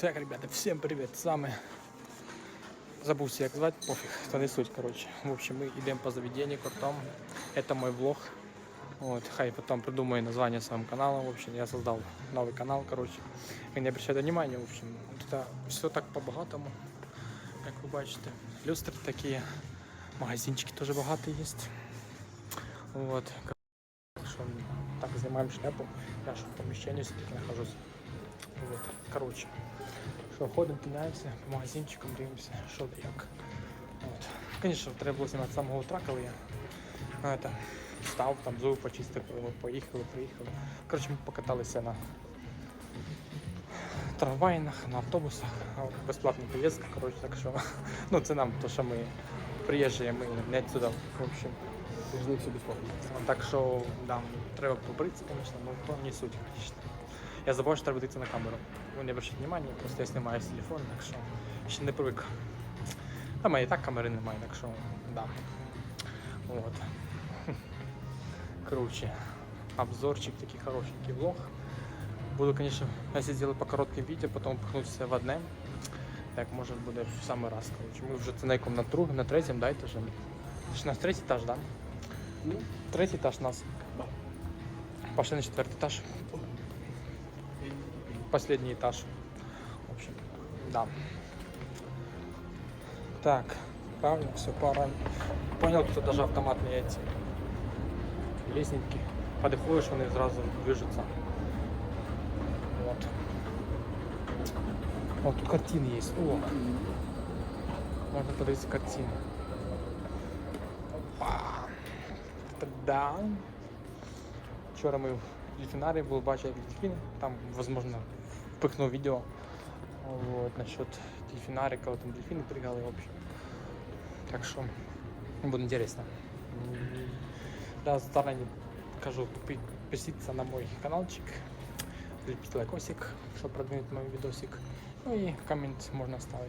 Так, ребята, всем привет, с вами Забувся як звати, пофіг, то не суть, короче. В общем, мы идем по заведению крутом. Это мой влог. Вот, хай потом придумаю название своему каналу. В общем, я создал новый канал, короче. Вы не обращайте внимания, в общем, тут все так по-багатому, як ви бачите. Люстри такі, магазинчики теж багато є. Вот. Так що так знімаємо шляпу. Я ж в поміщенні все-таки нахожусь. Вот. Короче. Що ходимо, піняємося, по магазинчикам дивимося, що да як. От. Звісно, треба було знімати самого утра, коли я ну, это, встав, там зуби почистив, коли ми поїхали, приїхали. Коротше, ми покаталися на трамвайнах, на автобусах, а, безплатна поїздка, коротше, так що ну, це нам, то що ми приїжджаємо, ми не сюди, в общем. Ти все безплатно. Так що, да, треба побритися, звісно, але не суть, звісно. Я забув, що треба дивитися на камеру. Ви не обращайте внимання, просто я знімаю з телефону, так що ще не привик. Там і так камери немає, так що, да. Вот. Короче, обзорчик такий хорошенький влог. Буду, конечно, если сделаю по коротким видео, потом пихнуть в одне. Так, може буде в самий раз. Короче. Ми вже це на другому, на третьому, да. Ж на третій етаж, да? Ну, Третій етаж у нас. Пошли на четвертый этаж. Последний этаж. В общем, да. Так, правильно, все правильно. Понял, кто даже автоматные эти лестники. Подходишь, вони зразу движутся. Вот. О, тут картины есть. О, можно подивитися картины. Да. Вчора ми в дельфінарії були, бачили дельфіни. Там, возможно, впихнув відео вот, насчет дельфінарії, коли там дельфіни пригали, в общем. Так що буде інтересно. М, Да, заранее кажу, підписіться на мой каналчик, залепить лайкосик, щоб продвинуть мой видосик. Ну і коммент можно оставить.